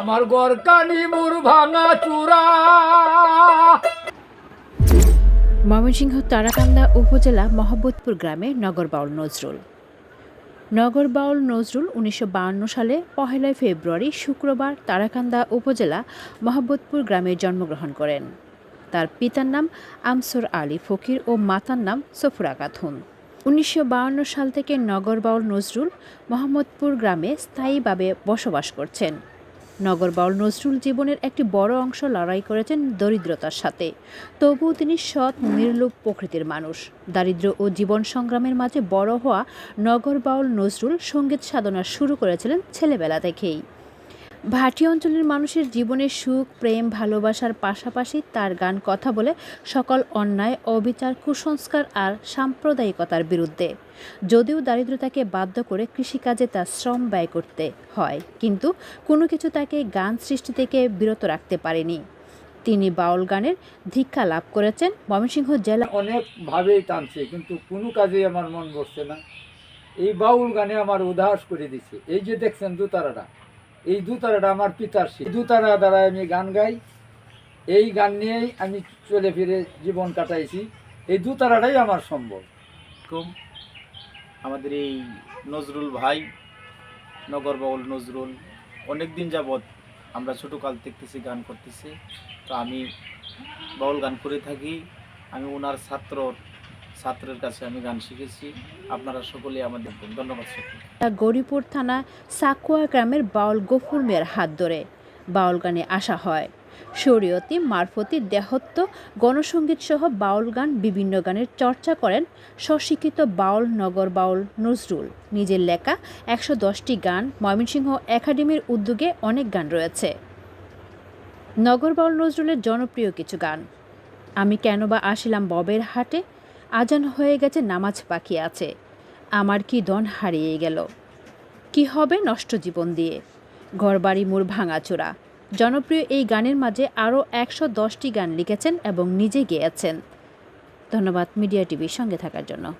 আমার গর কানি মুর ভাঙা চূড়া। ময়মনসিংহ তারাকান্দা উপজেলা মহব্বতপুর গ্রামে নগরবাউল নজরুল। নগরবাউল নজরুল উনিশশো সালে পহেলা ফেব্রুয়ারি শুক্রবার তারাকান্দা উপজেলা মহব্বতপুর গ্রামে জন্মগ্রহণ করেন। তার পিতার নাম আমসর আলী ফকির ও মাতার নাম সফুরা খাতুন উনিশশো সাল থেকে নগরবাউল নজরুল মোহাম্মদপুর গ্রামে স্থায়ীভাবে বসবাস করছেন। নগরবাউল নজরুল জীবনের একটি বড় অংশ লড়াই করেছেন দরিদ্রতার সাথে। তবুও তিনি সৎ নির্লোভ প্রকৃতির মানুষ। দারিদ্র ও জীবন সংগ্রামের মাঝে বড় হওয়া নগর বাউল নজরুল সংগীত সাধনা শুরু করেছিলেন ছেলেবেলা থেকেই। ভাটি অঞ্চলের মানুষের জীবনের সুখ, প্রেম, ভালোবাসার পাশাপাশি তার গান, কথা বলে সকল অন্যায়, অবিচার, কুসংস্কার আর সাম্প্রদায়িকতার বিরুদ্ধে। যদিও দারিদ্রতাকে বাধ্য করে কৃষিকাজে তার শ্রম ব্যয় করতে হয়, কিন্তু কোনো কিছু তাকে গান সৃষ্টি থেকে বিরত রাখতে পারেনি। তিনি বাউল গানের ধিক্ষা লাভ করেছেন ময়মনসিংহ জেলা অনেকভাবেই টানছে, কিন্তু কোনো কাজেই আমার মন বসছে না। এই বাউল গানে আমার উদাস করে দিছে এই যে দেখছেন দুতারাটা এই দুতারাটা আমার পিতার শি দুতারা দ্বারা আমি গান গাই। এই গান নিয়েই আমি চলে ফিরে জীবন কাটাইছি। এই দুতারাটাই আমার সম্ভব আমাদের এই নজরুল ভাই, নগর বাউল নজরুল অনেক দিন যাবৎ আমরা ছোটোকাল দেখতেছি, গান করতেছি। তো আমি বাউল গান করে থাকি। আমি ওনার ছাত্র ছাত্রের কাছে আমি গান শিখেছি। আপনারা সকলেই আমাদের ধন্যবাদ গৌরীপুর থানা সাকুয়া গ্রামের বাউল গফুর মেয়ের হাত ধরে বাউল গানে আসা হয়। শরীয়তি মারফতি দেহত্ব গণসঙ্গীত সহ বাউল গান, বিভিন্ন গানের চর্চা করেন স্বশিক্ষিত বাউল নগর বাউল নজরুল। নিজের লেখা একশো দশটি গান, ময়মনসিংহ একাডেমির উদ্যোগে অনেক গান রয়েছে। নগর বাউল নজরুলের জনপ্রিয় কিছু গান। আমি কেন বা আসিলাম ববের হাটে? আজান হয়ে গেছে, নামাজ পাখি আছে। আমার কি দন হারিয়ে গেল? কি হবে নষ্ট জীবন দিয়ে? ঘরবাড়ি মোর ভাঙাচোরা জনপ্রিয় এই গানের মাঝে আরও একশো দশটি গান লিখেছেন এবং নিজে গেয়েছেন। ধন্যবাদ মিডিয়া টিভির সঙ্গে থাকার জন্য।